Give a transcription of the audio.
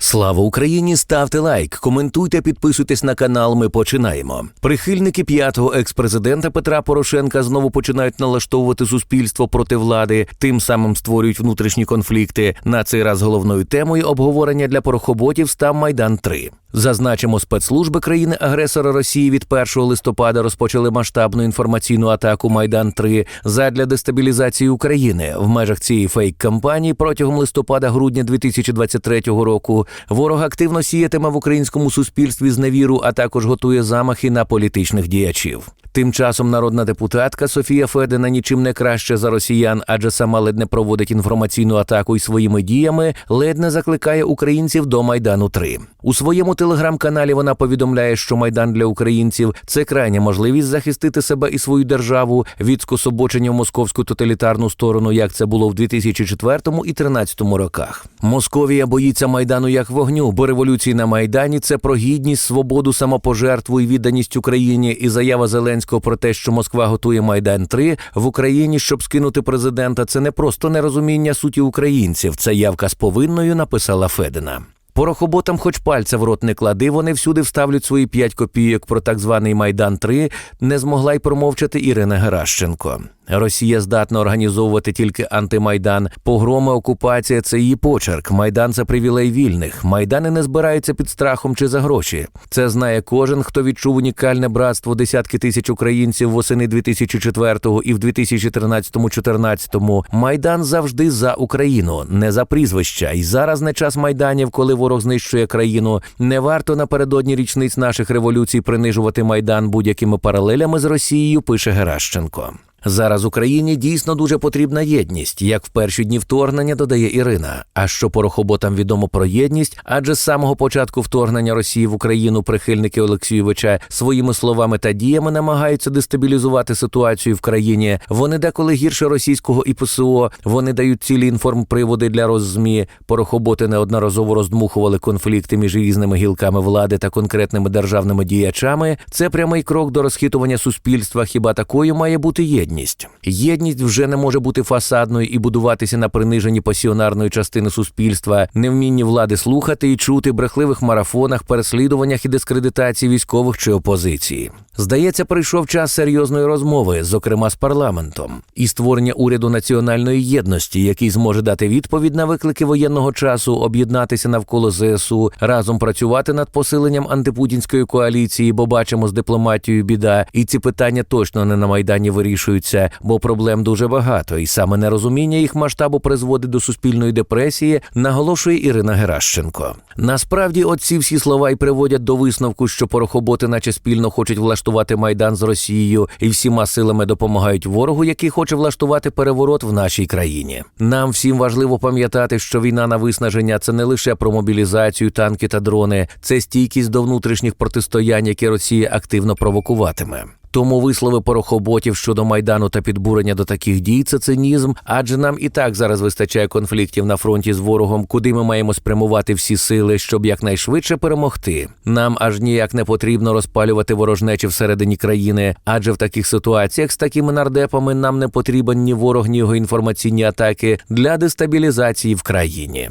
Слава Україні! Ставте лайк, коментуйте, підписуйтесь на канал. Ми починаємо. Прихильники п'ятого експрезидента Петра Порошенка знову починають налаштовувати суспільство проти влади, тим самим створюють внутрішні конфлікти. На цей раз головною темою обговорення для порохоботів став Майдан 3 Зазначимо, спецслужби країни-агресора Росії від 1 листопада розпочали масштабну інформаційну атаку Майдан 3 задля дестабілізації України. В межах цієї фейк-кампанії протягом листопада-грудня 2023 року ворог активно сіятиме в українському суспільстві зневіру, а також готує замахи на політичних діячів. Тим часом народна депутатка Софія Федина нічим не краще за росіян, адже сама ледь не проводить інформаційну атаку і своїми діями ледь не закликає українців до майдану 3 У своєму телеграм-каналі вона повідомляє, що майдан для українців це крайня можливість захистити себе і свою державу від скособочення в московську тоталітарну сторону, як це було в 2004 і 2013 роках. Московія боїться майдану як вогню, бо революції на майдані це про гідність, свободу, самопожертву і відданість Україні. І заява Зеленського про те, що Москва готує майдан 3 в Україні, щоб скинути президента. Це не просто нерозуміння суті українців. Це явка з повинною, написала Федина. Порохоботам, хоч пальця в рот не клади, вони всюди вставлять свої п'ять копійок про так званий Майдан 3 не змогла й промовчати Ірина Геращенко. Росія здатна організовувати тільки антимайдан. Погроми, окупація це її почерк. Майдан це привілей вільних. Майдани не збираються під страхом чи за гроші. Це знає кожен, хто відчув унікальне братство десятки тисяч українців восени 2004-го і в 2013-14. Майдан завжди за Україну, не за прізвища. І зараз не час майданів, коли ворог знищує країну. Не варто напередодні річниць наших революцій принижувати майдан будь-якими паралелями з Росією. Пише Геращенко. Зараз Україні дійсно дуже потрібна єдність, як в перші дні вторгнення додає Ірина. А що порохоботам відомо про єдність, адже з самого початку вторгнення Росії в Україну прихильники Олексійовича своїми словами та діями намагаються дестабілізувати ситуацію в країні. Вони деколи гірше російського і ПСО. Вони дають цілі інформприводи для роззмі. Порохоботи неодноразово роздмухували конфлікти між різними гілками влади та конкретними державними діячами. Це прямий крок до розхитування суспільства. Хіба такою має бути єдність? Єдність вже не може бути фасадною і будуватися на приниженні пасіонарної частини суспільства, невмінні влади слухати і чути брехливих марафонах, переслідуваннях і дискредитації військових чи опозиції. Здається, прийшов час серйозної розмови, зокрема з парламентом, і створення уряду національної єдності, який зможе дати відповідь на виклики воєнного часу, об'єднатися навколо ЗСУ, разом працювати над посиленням антипутінської коаліції, бо бачимо з дипломатією біда, і ці питання точно не на майдані вирішуються, бо проблем дуже багато, і саме нерозуміння їх масштабу призводить до суспільної депресії, наголошує Ірина Геращенко. Насправді, оці всі слова й приводять до висновку, що порохоботи, наче спільно хочуть влаштувати майдан з Росією, і всіма силами допомагають ворогу, який хоче влаштувати переворот в нашій країні. Нам всім важливо пам'ятати, що війна на виснаження це не лише про мобілізацію, танки та дрони, це стійкість до внутрішніх протистоянь, які Росія активно провокуватиме. Тому вислови порохоботів щодо майдану та підбурення до таких дій це цинізм, адже нам і так зараз вистачає конфліктів на фронті з ворогом, куди ми маємо спрямувати всі сили, щоб якнайшвидше перемогти. Нам аж ніяк не потрібно розпалювати ворожнечі всередині країни, адже в таких ситуаціях з такими нардепами нам не потрібен ні ворог, ні його інформаційні атаки для дестабілізації в країні.